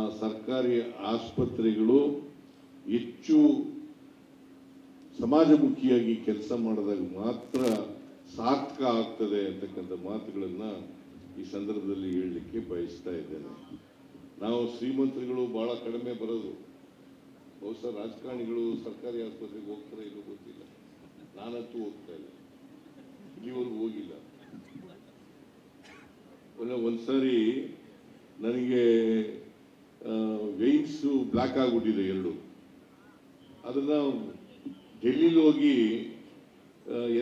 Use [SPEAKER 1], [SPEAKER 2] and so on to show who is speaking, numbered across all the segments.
[SPEAKER 1] ಸರ್ಕಾರಿ ಆಸ್ಪತ್ರೆಗಳು ಹೆಚ್ಚು ಸಮಾಜಮುಖಿಯಾಗಿ ಕೆಲಸ ಮಾಡಿದಾಗ ಮಾತ್ರ ಸಾರ್ಥಕ ಆಗ್ತದೆ ಅಂತಕ್ಕಂಥ ಮಾತುಗಳನ್ನ ಈ ಸಂದರ್ಭದಲ್ಲಿ ಹೇಳಲಿಕ್ಕೆ ಬಯಸ್ತಾ ಇದ್ದೇನೆ. ನಾವು ಶ್ರೀಮಂತರುಗಳು ಬಹಳ ಕಡಿಮೆ ಬರೋದು. ಬಹುಶಃ ರಾಜಕಾರಣಿಗಳು ಸರ್ಕಾರಿ ಆಸ್ಪತ್ರೆಗೆ ಹೋಗ್ತಾರೆ ಇಲ್ಲೋ ಗೊತ್ತಿಲ್ಲ. ನಾನಂತೂ ಹೋಗ್ತಾ ಇಲ್ಲ. ಇಲ್ಲಿವರೆಗೂ ಹೋಗಿಲ್ಲ. ಒಂದ್ಸಾರಿ ಒಂದ್ಸರಿ ನನಗೆ ವೆಯ್ನ್ಸು ಬ್ಲ್ಯಾಕ್ ಆಗಿಬಿಟ್ಟಿದೆ ಎರಡು. ಅದನ್ನ ಡೆಲ್ಲಿಲಿ ಹೋಗಿ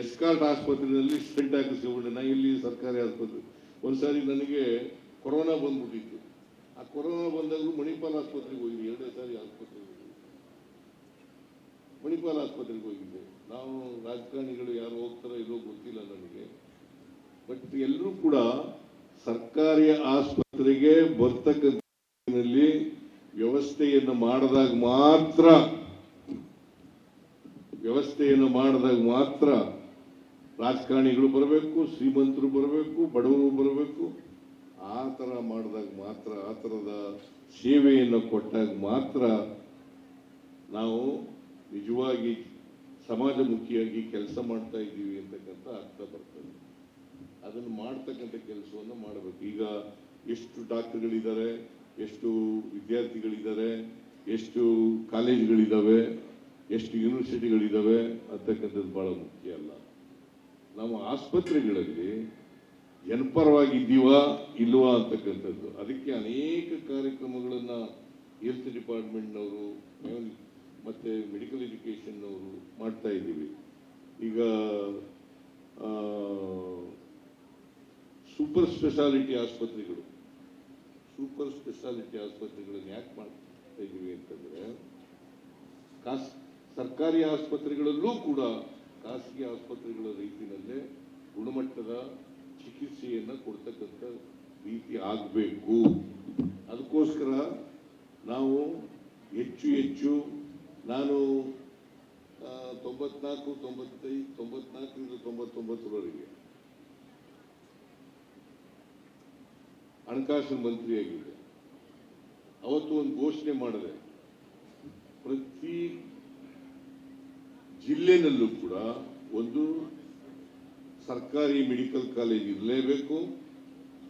[SPEAKER 1] ಎಸ್ಕಾರ್ಟ್ ಆಸ್ಪತ್ರೆಯಲ್ಲಿ ಸ್ಟೆಂಟ್ ಹಾಕಿಸ್ಕೊಂಡೆ ನಾ ಇಲ್ಲಿ ಸರ್ಕಾರಿ ಆಸ್ಪತ್ರೆ. ಒಂದ್ಸಾರಿ ನನಗೆ ಕೊರೋನಾ ಬಂದ್ಬಿಟ್ಟಿತ್ತು. ಆ ಕೊರೋನಾ ಬಂದಾಗಲೂ ಮಣಿಪಾಲ್ ಆಸ್ಪತ್ರೆಗೆ ಹೋಗಿದ್ದೆ. ಎರಡನೇ ಸಾರಿ ಆಸ್ಪತ್ರೆಗೆ ಮಣಿಪಾಲ್ ಆಸ್ಪತ್ರೆಗೆ ಹೋಗಿದ್ದೆ. ನಾವು ರಾಜಕಾರಣಿಗಳು ಯಾರು ಹೋಗ್ತಾರೋ ಇಲ್ಲೋ ಗೊತ್ತಿಲ್ಲ ನನಗೆ. ಬಟ್ ಎಲ್ಲರೂ ಕೂಡ ಸರ್ಕಾರಿ ಆಸ್ಪತ್ರೆಗೆ ಬರ್ತಕ್ಕಂಥ ನಲ್ಲಿ ವ್ಯವಸ್ಥೆಯನ್ನು ಮಾಡಿದಾಗ ಮಾತ್ರ, ವ್ಯವಸ್ಥೆಯನ್ನು ಮಾಡಿದಾಗ ಮಾತ್ರ ರಾಜಕಾರಣಿಗಳು ಬರಬೇಕು, ಶ್ರೀಮಂತರು ಬರಬೇಕು, ಬಡವರು ಬರಬೇಕು. ಆ ಥರ ಮಾಡಿದಾಗ ಮಾತ್ರ, ಆ ಥರದ ಸೇವೆಯನ್ನು ಕೊಟ್ಟಾಗ ಮಾತ್ರ ನಾವು ನಿಜವಾಗಿ ಸಮಾಜಮುಖಿಯಾಗಿ ಕೆಲಸ ಮಾಡ್ತಾ ಇದ್ದೀವಿ ಅಂತಕ್ಕಂಥ ಅರ್ಥ ಬರ್ತದೆ. ಅದನ್ನು ಮಾಡ್ತಕ್ಕಂಥ ಕೆಲಸವನ್ನು ಮಾಡಬೇಕು. ಈಗ ಎಷ್ಟು ಡಾಕ್ಟರ್ಗಳಿದ್ದಾರೆ ಎಷ್ಟು ವಿದ್ಯಾರ್ಥಿಗಳಿದ್ದಾರೆ, ಎಷ್ಟು ಕಾಲೇಜ್ಗಳಿದ್ದಾವೆ, ಎಷ್ಟು ಯೂನಿವರ್ಸಿಟಿಗಳಿದ್ದಾವೆ ಅಂತಕ್ಕಂಥದ್ದು ಬಹಳ ಮುಖ್ಯ ಅಲ್ಲ. ನಮ್ಮ ಆಸ್ಪತ್ರೆಗಳಲ್ಲಿ ಜನಪರವಾಗಿದ್ದೀವಾ ಇಲ್ವಾ ಅಂತಕ್ಕಂಥದ್ದು. ಅದಕ್ಕೆ ಅನೇಕ ಕಾರ್ಯಕ್ರಮಗಳನ್ನ ಹೆಲ್ತ್ ಡಿಪಾರ್ಟ್ಮೆಂಟ್ನವರು ಮತ್ತೆ ಮೆಡಿಕಲ್ ಎಜುಕೇಶನ್ನವರು ಮಾಡ್ತಾ ಇದ್ದೀವಿ. ಈಗ ಸೂಪರ್ ಸ್ಪೆಷಾಲಿಟಿ ಆಸ್ಪತ್ರೆಗಳು. ಸೂಪರ್ ಸ್ಪೆಷಾಲಿಟಿ ಆಸ್ಪತ್ರೆಗಳನ್ನು ಯಾಕೆ ಮಾಡ್ತಾ ಇದ್ದೀವಿ ಅಂತಂದ್ರೆ ಖಾಸ್ ಸರ್ಕಾರಿ ಆಸ್ಪತ್ರೆಗಳಲ್ಲೂ ಕೂಡ ಖಾಸಗಿ ಆಸ್ಪತ್ರೆಗಳ ರೀತಿಯಲ್ಲೇ ಗುಣಮಟ್ಟದ ಚಿಕಿತ್ಸೆಯನ್ನ ಕೊಡ್ತಕ್ಕಂಥ ರೀತಿ ಆಗಬೇಕು. ಅದಕ್ಕೋಸ್ಕರ ನಾವು ಹೆಚ್ಚು ಹೆಚ್ಚು ನಾನು ತೊಂಬತ್ನಾಲ್ಕು, ತೊಂಬತ್ತೈದು, ತೊಂಬತ್ನಾಲ್ಕರಿಂದ ತೊಂಬತ್ತೊಂಬತ್ತರವರೆಗೆ ಹಣಕಾಸು ಮಂತ್ರಿಯಾಗಿದ್ದೆ. ಅವತ್ತು ಒಂದು ಘೋಷಣೆ ಮಾಡಿದೆ. ಪ್ರತಿ ಜಿಲ್ಲೆನಲ್ಲೂ ಕೂಡ ಒಂದು ಸರ್ಕಾರಿ ಮೆಡಿಕಲ್ ಕಾಲೇಜ್ ಇರಲೇಬೇಕು,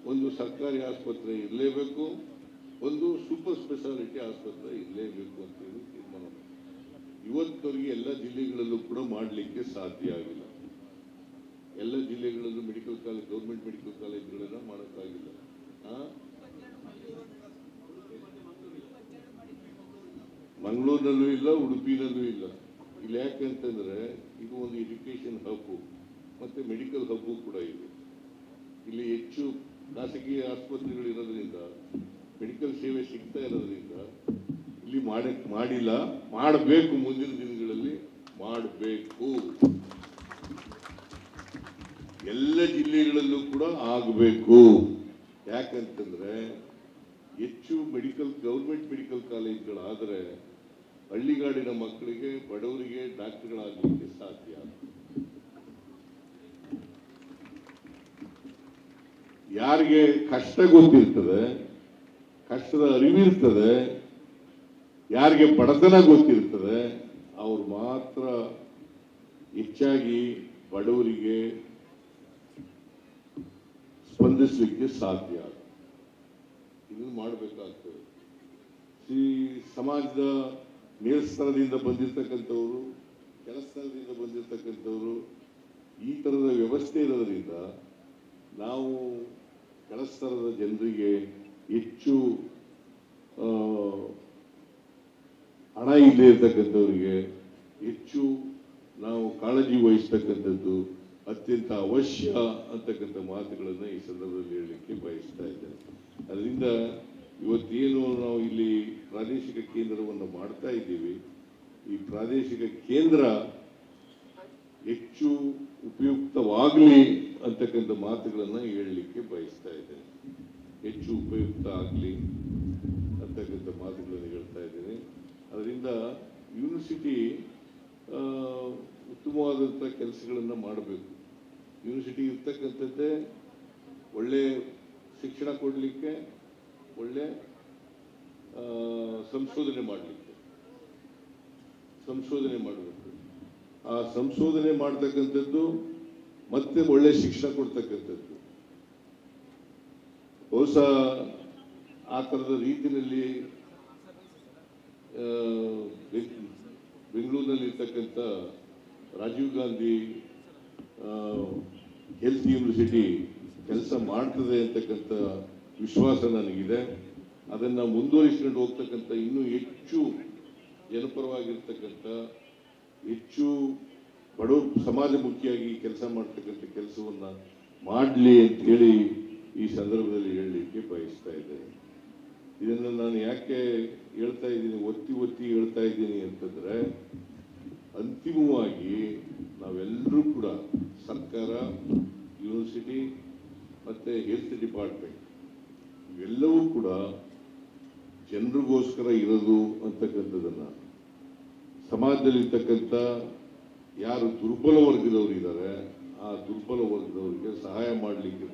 [SPEAKER 1] ಒಂದು ಸರ್ಕಾರಿ ಆಸ್ಪತ್ರೆ ಇರಲೇಬೇಕು, ಒಂದು ಸೂಪರ್ ಸ್ಪೆಷಾಲಿಟಿ ಆಸ್ಪತ್ರೆ ಇರಲೇಬೇಕು ಅಂತ ಹೇಳಿ ತೀರ್ಮಾನ ಇವತ್ತವರೆಗೆ ಎಲ್ಲ ಜಿಲ್ಲೆಗಳಲ್ಲೂ ಕೂಡ ಮಾಡಲಿಕ್ಕೆ ಸಾಧ್ಯ ಆಗಿಲ್ಲ. ಎಲ್ಲ ಜಿಲ್ಲೆಗಳಲ್ಲೂ ಮೆಡಿಕಲ್ ಕಾಲೇಜ್, ಗೌರ್ಮೆಂಟ್ ಮೆಡಿಕಲ್ ಕಾಲೇಜ್ಗಳನ್ನ ಮಾಡೋಕ್ಕಾಗಿಲ್ಲ ಆ? ಮಂಗಳೂರಿನಲ್ಲೂ ಇಲ್ಲ, ಉಡುಪಿನಲ್ಲೂ ಇಲ್ಲ. ಇಲ್ಲಿ ಯಾಕಂತಂದರೆ ಇದು ಒಂದು ಎಜುಕೇಷನ್ ಹಬ್ಬು ಮತ್ತು ಮೆಡಿಕಲ್ ಹಬ್ಬು ಕೂಡ ಇದೆ. ಇಲ್ಲಿ ಹೆಚ್ಚು ಖಾಸಗಿ ಆಸ್ಪತ್ರೆಗಳು ಇರೋದ್ರಿಂದ ಮೆಡಿಕಲ್ ಸೇವೆ ಸಿಗ್ತಾ ಇರೋದ್ರಿಂದ ಇಲ್ಲಿ ಮಾಡಕ್ ಮಾಡಿಲ್ಲ, ಮಾಡಬೇಕು ಮುಂದಿನ ದಿನಗಳಲ್ಲಿ, ಮಾಡಬೇಕು. ಎಲ್ಲ ಜಿಲ್ಲೆಗಳಲ್ಲೂ ಕೂಡ ಆಗಬೇಕು. ಯಾಕಂತಂದರೆ ಹೆಚ್ಚು ಮೆಡಿಕಲ್ ಗೌರ್ಮೆಂಟ್ ಮೆಡಿಕಲ್ ಕಾಲೇಜ್ಗಳಾದರೆ ಹಳ್ಳಿಗಾಡಿನ ಮಕ್ಕಳಿಗೆ, ಬಡವರಿಗೆ ಡಾಕ್ಟರ್ಗಳಾಗಲಿಕ್ಕೆ ಸಾಧ್ಯ. ಯಾರಿಗೆ ಕಷ್ಟ ಗೊತ್ತಿರ್ತದೆ, ಕಷ್ಟದ ಅರಿವಿರ್ತದೆ, ಯಾರಿಗೆ ಬಡತನ ಗೊತ್ತಿರ್ತದೆ, ಅವ್ರು ಮಾತ್ರ ಹೆಚ್ಚಾಗಿ ಬಡವರಿಗೆ ಸ್ಪಂದಿಸಲಿಕ್ಕೆ ಸಾಧ್ಯ. ಇದನ್ನು ಮಾಡಬೇಕಾಗ್ತದೆ. ಈ ಸಮಾಜದ ಮೇಲ್ಸ್ತರದಿಂದ ಬಂದಿರತಕ್ಕಂಥವ್ರು ಸ್ಥಳದಿಂದ ಬಂದಿರತಕ್ಕಂಥವ್ರು, ಈ ಥರದ ವ್ಯವಸ್ಥೆ ಇರೋದರಿಂದ ನಾವು ಕೆಲಸದ ಜನರಿಗೆ ಹೆಚ್ಚು ಹಣ ಇಲ್ಲದೆ ಇರತಕ್ಕಂಥವ್ರಿಗೆ ಹೆಚ್ಚು ನಾವು ಕಾಳಜಿ ವಹಿಸ್ತಕ್ಕಂಥದ್ದು ಅತ್ಯಂತ ಅವಶ್ಯ ಅಂತಕ್ಕಂಥ ಮಾತುಗಳನ್ನು ಈ ಸಂದರ್ಭದಲ್ಲಿ ಹೇಳಲಿಕ್ಕೆ ಬಯಸ್ತಾ ಇದ್ದೇನೆ. ಅದರಿಂದ ಇವತ್ತೇನು ನಾವು ಇಲ್ಲಿ ಪ್ರಾದೇಶಿಕ ಕೇಂದ್ರವನ್ನು ಮಾಡ್ತಾ ಇದ್ದೀವಿ, ಈ ಪ್ರಾದೇಶಿಕ ಕೇಂದ್ರ ಹೆಚ್ಚು ಉಪಯುಕ್ತವಾಗಲಿ ಅಂತಕ್ಕಂಥ ಮಾತುಗಳನ್ನು ಹೇಳಲಿಕ್ಕೆ ಬಯಸ್ತಾ ಇದ್ದೇನೆ. ಹೆಚ್ಚು ಉಪಯುಕ್ತ ಆಗಲಿ ಅಂತಕ್ಕಂಥ ಮಾತುಗಳನ್ನು ಹೇಳ್ತಾ ಇದ್ದೇನೆ. ಅದರಿಂದ ಯೂನಿವರ್ಸಿಟಿ ಉತ್ತಮವಾದಂಥ ಕೆಲಸಗಳನ್ನು ಮಾಡಬೇಕು. ಯೂನಿವರ್ಸಿಟಿ ಇರ್ತಕ್ಕಂಥದ್ದೇ ಒಳ್ಳೆಯ ಶಿಕ್ಷಣ ಕೊಡಲಿಕ್ಕೆ ಒಳ್ಳೆ ಸಂಶೋಧನೆ ಮಾಡಲಿಕ್ಕೆ, ಸಂಶೋಧನೆ ಮಾಡಬೇಕು. ಆ ಸಂಶೋಧನೆ ಮಾಡ್ತಕ್ಕಂಥದ್ದು ಮತ್ತೆ ಒಳ್ಳೆ ಶಿಕ್ಷಣ ಕೊಡ್ತಕ್ಕಂಥದ್ದು. ಬಹುಶಃ ಆ ಥರದ ರೀತಿಯಲ್ಲಿ ಬೆಂಗಳೂರಿನಲ್ಲಿ ಇರ್ತಕ್ಕಂಥ ರಾಜೀವ್ ಗಾಂಧಿ ಹೆಲ್ತ್ ಯೂನಿವರ್ಸಿಟಿ ಕೆಲಸ ಮಾಡ್ತದೆ ಅಂತಕ್ಕಂಥ ವಿಶ್ವಾಸ ನನಗಿದೆ. ಅದನ್ನು ಮುಂದುವರಿಸ್ಕೊಂಡು ಹೋಗ್ತಕ್ಕಂಥ ಇನ್ನೂ ಹೆಚ್ಚು ಜನಪರವಾಗಿರ್ತಕ್ಕಂಥ ಹೆಚ್ಚು ಬಡವ ಸಮಾಜಮುಖಿಯಾಗಿ ಕೆಲಸ ಮಾಡ್ತಕ್ಕಂಥ ಕೆಲಸವನ್ನು ಮಾಡಲಿ ಅಂತೇಳಿ ಈ ಸಂದರ್ಭದಲ್ಲಿ ಹೇಳಲಿಕ್ಕೆ ಬಯಸ್ತಾ ಇದ್ದೇನೆ. ಇದನ್ನು ನಾನು ಯಾಕೆ ಹೇಳ್ತಾ ಇದ್ದೀನಿ, ಒತ್ತಿ ಒತ್ತಿ ಹೇಳ್ತಾ ಇದ್ದೀನಿ ಅಂತಂದರೆ, ಅಂತಿಮವಾಗಿ ನಾವೆಲ್ಲರೂ ಕೂಡ ಸರ್ಕಾರ, ಯೂನಿವರ್ಸಿಟಿ ಮತ್ತು ಹೆಲ್ತ್ ಡಿಪಾರ್ಟ್ಮೆಂಟ್ ಇವೆಲ್ಲವೂ ಕೂಡ ಜನರಿಗೋಸ್ಕರ ಇರೋದು ಅಂತಕ್ಕಂಥದ್ದನ್ನ. ಸಮಾಜದಲ್ಲಿರ್ತಕ್ಕಂಥ ಯಾರು ದುರ್ಬಲ ವರ್ಗದವರು ಇದ್ದಾರೆ ಆ ದುರ್ಬಲ ವರ್ಗದವರಿಗೆ ಸಹಾಯ ಮಾಡಲಿಕ್ಕೆ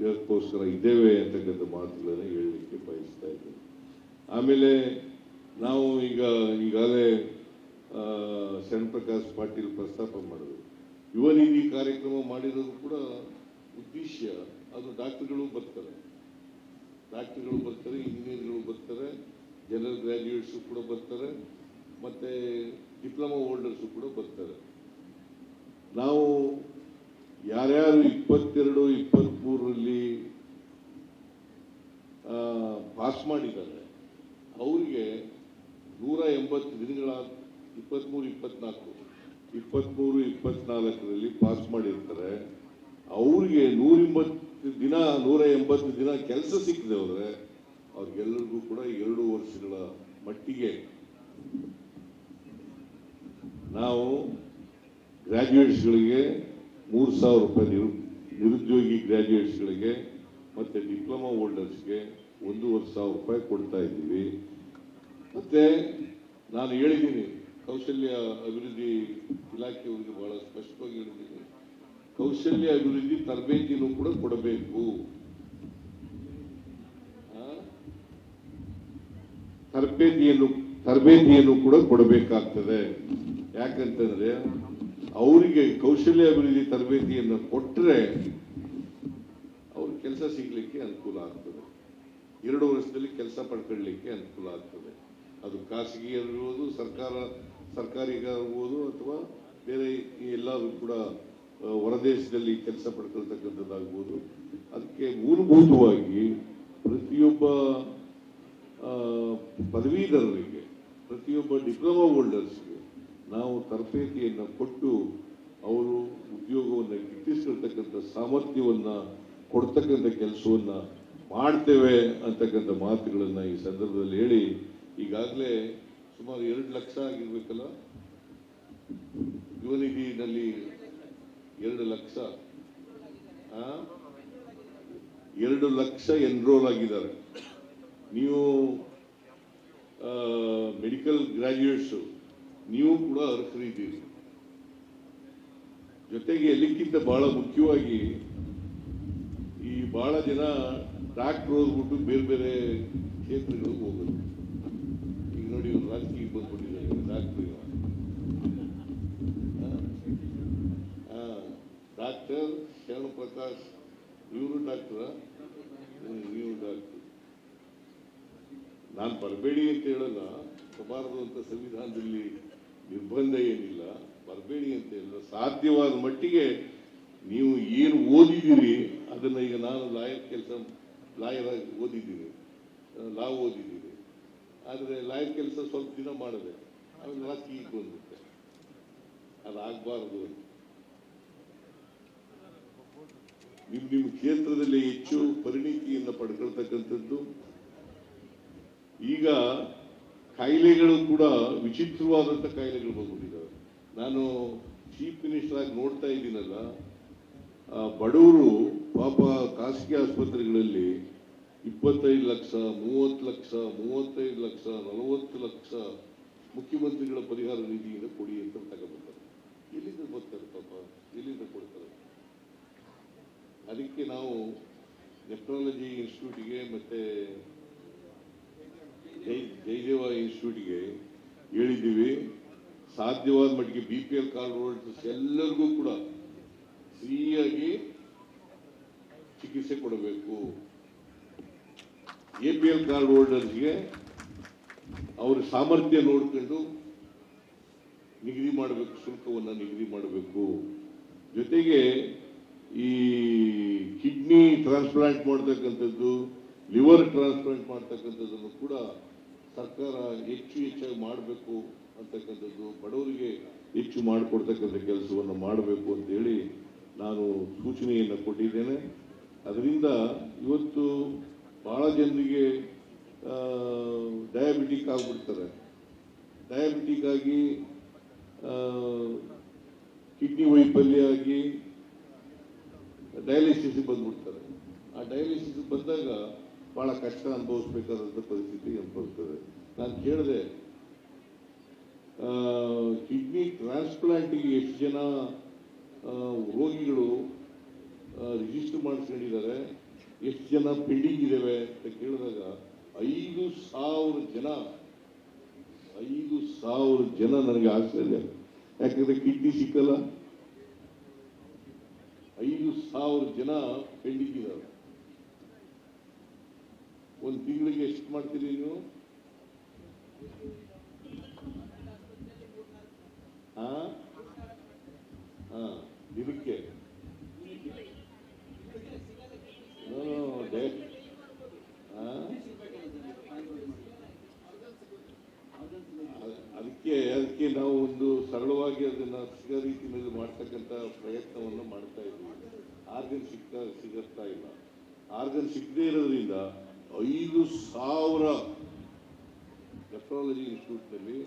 [SPEAKER 1] ಇದಕ್ಕೋಸ್ಕರ ಇದ್ದೇವೆ ಅಂತಕ್ಕಂಥ ಮಾತುಗಳನ್ನು ಹೇಳಲಿಕ್ಕೆ ಬಯಸ್ತಾ ಇದ್ದೇನೆ. ಆಮೇಲೆ ನಾವು ಈಗ ಈಗಾಗಲೇ ಶರಣ್ ಪ್ರಕಾಶ್ ಪಾಟೀಲ್ ಪ್ರಸ್ತಾಪ ಮಾಡಿದ್ರು. ಯುವ ನಿಧಿ ಕಾರ್ಯಕ್ರಮ ಮಾಡಿರೋದು ಕೂಡ ಉದ್ದೇಶ ಅದು ಡಾಕ್ಟರ್ಗಳು ಬರ್ತಾರೆ. ಡಾಕ್ಟರ್ಗಳು ಬರ್ತಾರೆ ಇಂಜಿನಿಯರ್ಗಳು ಬರ್ತಾರೆ ಜನರಲ್ ಗ್ರ್ಯಾಜುಯೇಟ್ಸು ಕೂಡ ಬರ್ತಾರೆ, ಮತ್ತು ಡಿಪ್ಲೊಮಾ ಹೋಲ್ಡರ್ಸು ಕೂಡ ಬರ್ತಾರೆ. ನಾವು ಯಾರ್ಯಾರು ಇಪ್ಪತ್ತೆರಡು ಇಪ್ಪತ್ತ್ಮೂರರಲ್ಲಿ ಪಾಸ್ ಮಾಡಿದ್ದಾರೆ, ಅವರಿಗೆ ನೂರ ಎಂಬತ್ತು ದಿನಗಳ ಇಪ್ಪತ್ತ್ಮೂರು ಇಪ್ಪತ್ನಾಲ್ಕು ಇಪ್ಪತ್ತ್ಮೂರು ಇಪ್ಪತ್ನಾಲ್ಕರಲ್ಲಿ ಪಾಸ್ ಮಾಡಿರ್ತಾರೆ, ಅವ್ರಿಗೆ ನೂರೆಂಬತ್ತು ದಿನ ನೂರ ಎಂಬತ್ತು ದಿನ ಕೆಲಸ ಸಿಕ್ಕದೆ ಹೋದ್ರೆ ಅವ್ರಿಗೆಲ್ಲರಿಗೂ ಕೂಡ ಎರಡು ವರ್ಷಗಳ ಮಟ್ಟಿಗೆ ನಾವು ಗ್ರ್ಯಾಜುಯೇಟ್ಸ್ಗಳಿಗೆ ಮೂರು ಸಾವಿರ ರೂಪಾಯಿ ನಿರು, ನಿರುದ್ಯೋಗಿ ಗ್ರಾಜ್ಯುಯೇಟ್ಸ್ಗಳಿಗೆ ಮತ್ತೆ ಡಿಪ್ಲೊಮಾ ಹೋಲ್ಡರ್ಸ್ಗೆ ಒಂದೂವರೆ ಸಾವಿರ ರೂಪಾಯಿ ಕೊಡ್ತಾ ಇದ್ದೀವಿ. ಮತ್ತೆ ನಾನು ಹೇಳಿದ್ದೀನಿ, ಕೌಶಲ್ಯ ಅಭಿವೃದ್ಧಿ ಇಲಾಖೆಯವರಿಗೆ ಬಹಳ ಸ್ಪಷ್ಟವಾಗಿ ಹೇಳಿದ್ದೀನಿ. ಕೌಶಲ್ಯ ಅಭಿವೃದ್ಧಿ ತರಬೇತಿನೂ ಕೂಡ ಕೊಡಬೇಕು? ತರಬೇತಿಯನ್ನು ತರಬೇತಿಯನ್ನು ಕೂಡ ಕೊಡಬೇಕಾಗ್ತದೆ. ಯಾಕಂತಂದ್ರೆ ಅವರಿಗೆ ಕೌಶಲ್ಯ ಅಭಿವೃದ್ಧಿ ತರಬೇತಿಯನ್ನು ಕೊಟ್ಟರೆ ಅವ್ರಿಗೆ ಕೆಲಸ ಸಿಗ್ಲಿಕ್ಕೆ ಅನುಕೂಲ ಆಗ್ತದೆ. ಎರಡು ವರ್ಷದಲ್ಲಿ ಕೆಲಸ ಪಡ್ಕೊಳ್ಳಿಕ್ಕೆ ಅನುಕೂಲ ಆಗ್ತದೆ. ಅದು ಖಾಸಗಿ ಇರ್ಬೋದು ಸರ್ಕಾರ ಸರ್ಕಾರಿಗಾಗ್ಬೋದು ಅಥವಾ ಬೇರೆ ಎಲ್ಲರೂ ಕೂಡ ಹೊರದೇಶದಲ್ಲಿ ಕೆಲಸ ಪಡ್ಕೊಳ್ತಕ್ಕಂಥದ್ದಾಗ್ಬೋದು. ಅದಕ್ಕೆ ಮೂಲಭೂತವಾಗಿ ಪ್ರತಿಯೊಬ್ಬ ಪದವೀಧರರಿಗೆ, ಪ್ರತಿಯೊಬ್ಬ ಡಿಪ್ಲೊಮಾ ಹೋಲ್ಡರ್ಸ್ಗೆ ನಾವು ತರಬೇತಿಯನ್ನು ಕೊಟ್ಟು ಅವರು ಉದ್ಯೋಗವನ್ನು ಗಿಟ್ಟಿಸಿರ್ತಕ್ಕಂಥ ಸಾಮರ್ಥ್ಯವನ್ನು, ಕೊಡ್ತಕ್ಕಂಥ ಕೆಲಸವನ್ನ ಮಾಡ್ತೇವೆ ಅಂತಕ್ಕಂಥ ಮಾತುಗಳನ್ನು ಈ ಸಂದರ್ಭದಲ್ಲಿ ಹೇಳಿ, ಈಗಾಗಲೇ ಸುಮಾರು ಎರಡು ಲಕ್ಷ ಆಗಿರ್ಬೇಕಲ್ಲ? ಯುವ ನಿಧಿನಲ್ಲಿ ಎರಡು ಲಕ್ಷ? ಎರಡು ಲಕ್ಷ ಎನ್ರೋಲ್ ಆಗಿದ್ದಾರೆ. ನೀವು ಮೆಡಿಕಲ್ ಗ್ರಾಜ್ಯುಯೇಟ್ಸು ನೀವು ಕೂಡ ಅರ್ಹರಿದ್ದೀರಿ ಜೊತೆಗೆ ಎಲ್ಲಕ್ಕಿಂತ ಬಹಳ ಮುಖ್ಯವಾಗಿ, ಈ ಬಹಳ ಜನ ಡಾಕ್ಟರ್ ಓದ್ಬಿಟ್ಟು ಬೇರೆ ಬೇರೆ ಕ್ಷೇತ್ರಗಳಿಗೆ ಹೋಗೋದು. ಈಗ ನೋಡಿ ರಾಜಕೀಯ ಬಂದ್ಬಿಟ್ಟಿದ್ದಾರೆ ಡಾಕ್ಟರ್ ಡಾಕ್ಟರ್ ಶರಣ ಪ್ರಕಾಶ್ ಇವರು ಡಾಕ್ಟರ ನೀವು ಡಾಕ್ಟರ್ ನಾನು ಬರಬೇಡಿ ಅಂತ ಹೇಳಲ್ಲ. ಅಂತ ಸಂವಿಧಾನದಲ್ಲಿ ನಿರ್ಬಂಧ ಏನಿಲ್ಲ. ಬರಬೇಡಿ ಅಂತ ಹೇಳಲ್ಲ. ಸಾಧ್ಯವಾದ ಮಟ್ಟಿಗೆ ನೀವು ಏನು ಓದಿದ್ದೀರಿ, ಅದನ್ನ ಈಗ ನಾನು ಲಾಯರ್ ಕೆಲಸ, ಲಾಯರ್ ಆಗಿ ಓದಿದ್ದೀನಿ. ಲಾ ಓದಿದ್ದೀರಿ ಆದರೆ ಲಾಯರ್ ಕೆಲಸ ಸ್ವಲ್ಪ ದಿನ ಮಾಡಿದೆ ಆಮೇಲೆ ರಾಜಕೀಯಕ್ಕೆ ಬಂದ್ಬಿಟ್ಟೆ ಅದಾಗಬಾರ್ದು ನಿಮ್ಮ ನಿಮ್ಮ ಕ್ಷೇತ್ರದಲ್ಲಿ ಹೆಚ್ಚು ಪರಿಣಿತಿಯನ್ನು ಪಡ್ಕೊಳ್ತಕ್ಕಂಥದ್ದು ಈಗ ಕಾಯಿಲೆಗಳು ಕೂಡ ವಿಚಿತ್ರವಾದಂಥ ಕಾಯಿಲೆಗಳು ಬಂದ್ಬಿಟ್ಟಿದ್ದಾವೆ. ನಾನು ಚೀಫ್ ಮಿನಿಸ್ಟರ್ ಆಗಿ ನೋಡ್ತಾ ಇದ್ದೀನಲ್ಲ ಬಡವರು ಪಾಪ ಖಾಸಗಿ ಆಸ್ಪತ್ರೆಗಳಲ್ಲಿ ಇಪ್ಪತ್ತೈದು ಲಕ್ಷ, ಮೂವತ್ತು ಲಕ್ಷ, ಮೂವತ್ತೈದು ಲಕ್ಷ, ನಲವತ್ತು ಲಕ್ಷ ಮುಖ್ಯಮಂತ್ರಿಗಳ ಪರಿಹಾರ ನಿಧಿಯಿಂದ ಕೊಡಿ ಅಂತ ತಗೊಂಡ್ಬರ್ತಾರೆ ಎಲ್ಲಿಂದ ಬರ್ತಾರೆ ಪಾಪ? ಎಲ್ಲಿಂದ ಕೊಡ್ತಾರೆ? ಅದಕ್ಕೆ ನಾವು ನೆಫ್ರಾಲಜಿ ಇನ್ಸ್ಟಿಟ್ಯೂಟಿಗೆ ಮತ್ತೆ ಜೈ ಇನ್ಸ್ಟಿಟ್ಯೂಟ್ಗೆ ಹೇಳಿದ್ದೀವಿ. ಸಾಧ್ಯವಾದ ಮಟ್ಟಿಗೆ B P L card holders ಎಲ್ಲರಿಗೂ ಕೂಡ ಫ್ರೀಯಾಗಿ ಚಿಕಿತ್ಸೆ ಕೊಡಬೇಕು. ಎ ಪಿ ಎಲ್ ಕಾರ್ಡ್ ಹೋಲ್ಡರ್ಸ್ಗೆ ಅವರ ಸಾಮರ್ಥ್ಯ ನೋಡ್ಕೊಂಡು ನಿಗದಿ ಮಾಡಬೇಕು, ಶುಲ್ಕವನ್ನು ನಿಗದಿ ಮಾಡಬೇಕು. ಜೊತೆಗೆ ಈ ಕಿಡ್ನಿ ಟ್ರಾನ್ಸ್ಪ್ಲಾಂಟ್ ಮಾಡ್ತಕ್ಕಂಥದ್ದು ಲಿವರ್ ಟ್ರಾನ್ಸ್ಪ್ಲಾಂಟ್ ಮಾಡ್ತಕ್ಕಂಥದ್ದನ್ನು ಕೂಡ ಸರ್ಕಾರ ಹೆಚ್ಚು ಹೆಚ್ಚಾಗಿ ಮಾಡಬೇಕು ಅಂತಕ್ಕಂಥದ್ದು, ಬಡವರಿಗೆ ಹೆಚ್ಚು ಮಾಡಿಕೊಡ್ತಕ್ಕಂಥ ಕೆಲಸವನ್ನು ಮಾಡಬೇಕು ಅಂತೇಳಿ ನಾನು ಸೂಚನೆಯನ್ನು ಕೊಟ್ಟಿದ್ದೇನೆ. ಅದರಿಂದ ಇವತ್ತು ಭಾಳ ಜನರಿಗೆ ಡಯಾಬಿಟಿಕ್ ಆಗಿಬಿಡ್ತಾರೆ. ಡಯಾಬಿಟಿಕ್ ಆಗಿ ಕಿಡ್ನಿ ವೈಫಲ್ಯ ಆಗಿ ಡಯಾಲಿಸಿಸ್ ಬಂದ್ಬಿಡ್ತಾರೆ. ಆ ಡಯಾಲಿಸಿಸ್ ಬಂದಾಗ ಬಹಳ ಕಷ್ಟ ಅನುಭವಿಸ್ಬೇಕಾದಂಥ ಪರಿಸ್ಥಿತಿ ಅನುಭವಿಸ್ತದೆ. ನಾನು ಕೇಳಿದೆ ಕಿಡ್ನಿ ಟ್ರಾನ್ಸ್ಪ್ಲಾಂಟಿಗೆ ಎಷ್ಟು ಜನ ರೋಗಿಗಳು ರಿಜಿಸ್ಟರ್ ಮಾಡಿಸ್ಕೊಂಡಿದ್ದಾರೆ, ಎಷ್ಟು ಜನ ಪೆಂಡಿಂಗ್ ಇದ್ದಾವೆ ಅಂತ ಕೇಳಿದಾಗ ಐದು ಸಾವಿರ ಜನ, ಐದು ಸಾವಿರ ಜನ ನನಗೆ ಆಶ್ಚರ್ಯ ಯಾಕಂದ್ರೆ ಕಿಡ್ನಿ ಸಿಕ್ಕಲ್ಲ. ಐದು ಸಾವಿರ ಜನ ಪೆಂಡಿಂಗ್ ಇದ್ದಾರೆ ಒಂದು ತಿಂಗಳಿಗೆ ಎಷ್ಟು ಮಾಡ್ತೀರಿ ನೀವು? ಹಾ? ಹಾ ದಿನಕ್ಕೆ? ಅದಕ್ಕೆ ಅದಕ್ಕೆ ನಾವು ಒಂದು ಸರಳವಾಗಿ ಅದನ್ನ ಸಿಗೋ ರೀತಿಯಲ್ಲಿ ಮಾಡ್ತಕ್ಕಂಥ ಪ್ರಯತ್ನವನ್ನು ಮಾಡ್ತಾ ಇದ್ದೀವಿ. ಆರ್ಗನ್ ಸಿಗ್ತಾ ಸಿಗುತ್ತಾ ಇಲ್ಲ. ಆರ್ಗನ್ ಸಿಗದೇ ಇರೋದ್ರಿಂದ ಐದು ಸಾವಿರ. ನೆಫ್ರಾಲಜಿ ಇನ್ಸ್ಟಿಟ್ಯೂಟ್ನಲ್ಲಿ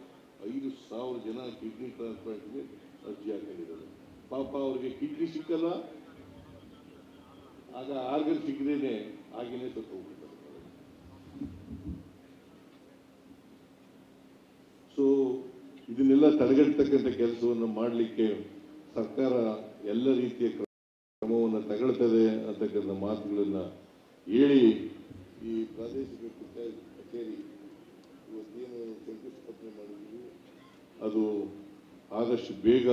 [SPEAKER 1] ಐದು ಸಾವಿರ ಜನ ಕಿಡ್ನಿ ಟ್ರಾನ್ಸ್ಪ್ಲಾಂಟ್ಗೆ ಅರ್ಜಿ ಹಾಕಿದ್ದಾರೆ. ಪಾಪ ಅವರಿಗೆ ಕಿಡ್ನಿ ಸಿಕ್ಕಲ್ಲ. ಆಗ ಆರ್ಗನ್ ಸಿಗದೇನೆ ಹಾಗೇನೆ ಹೋಗ್ಬಿಡ್ತಾರೆ ಸೊ ಇದನ್ನೆಲ್ಲ ತಡೆಗಟ್ಟತಕ್ಕಂಥ ಕೆಲಸವನ್ನು ಮಾಡಲಿಕ್ಕೆ ಸರ್ಕಾರ ಎಲ್ಲ ರೀತಿಯ ಕ್ರಮವನ್ನು ತಗೊಳ್ತದೆ ಅಂತಕ್ಕಂಥ ಮಾತುಗಳನ್ನು ಹೇಳಿ ಈ ಪ್ರಾದೇಶಿಕ ಕಚೇರಿ ಕಚೇರಿ ಇವತ್ತೇನು ಶಂಕುಸ್ಥಾಪನೆ ಮಾಡಿದ್ವಿ ಅದು ಆದಷ್ಟು ಬೇಗ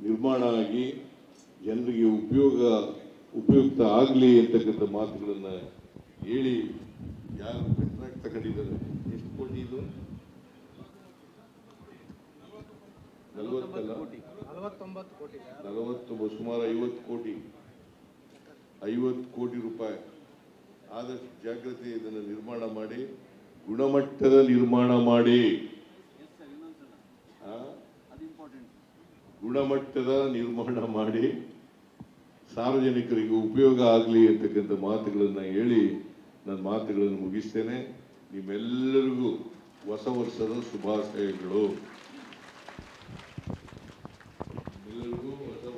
[SPEAKER 1] ನಿರ್ಮಾಣ ಆಗಿ ಜನರಿಗೆ ಉಪಯೋಗ ಉಪಯುಕ್ತ ಆಗಲಿ ಅಂತಕ್ಕಂಥ ಮಾತುಗಳನ್ನು ಹೇಳಿ ಯಾರು ಕಂಟ್ರಾಕ್ಟ್ ತಗೊಂಡಿದ್ದಾರೆ? ಎಷ್ಟು ಕೋಟಿ ಇದು? ನಲವತ್ತಲ್ಲ?
[SPEAKER 2] ನಲವತ್ತೊಂಬತ್ತು
[SPEAKER 1] ಸುಮಾರು ಐವತ್ತು ಕೋಟಿ. ಐವತ್ತು ಕೋಟಿ ರೂಪಾಯಿ ಆದಷ್ಟು ಜಾಗ್ರತೆ ಇದನ್ನು ನಿರ್ಮಾಣ ಮಾಡಿ ಗುಣಮಟ್ಟದ ನಿರ್ಮಾಣ ಮಾಡಿ? ಗುಣಮಟ್ಟದ ನಿರ್ಮಾಣ ಮಾಡಿ ಸಾರ್ವಜನಿಕರಿಗೆ ಉಪಯೋಗ ಆಗಲಿ ಅಂತಕ್ಕಂಥ ಮಾತುಗಳನ್ನು ಹೇಳಿ ನನ್ನ ಮಾತುಗಳನ್ನು ಮುಗಿಸ್ತೇನೆ. ನಿಮ್ಮೆಲ್ಲರಿಗೂ ಹೊಸ ವರ್ಷದ ಶುಭಾಶಯಗಳು.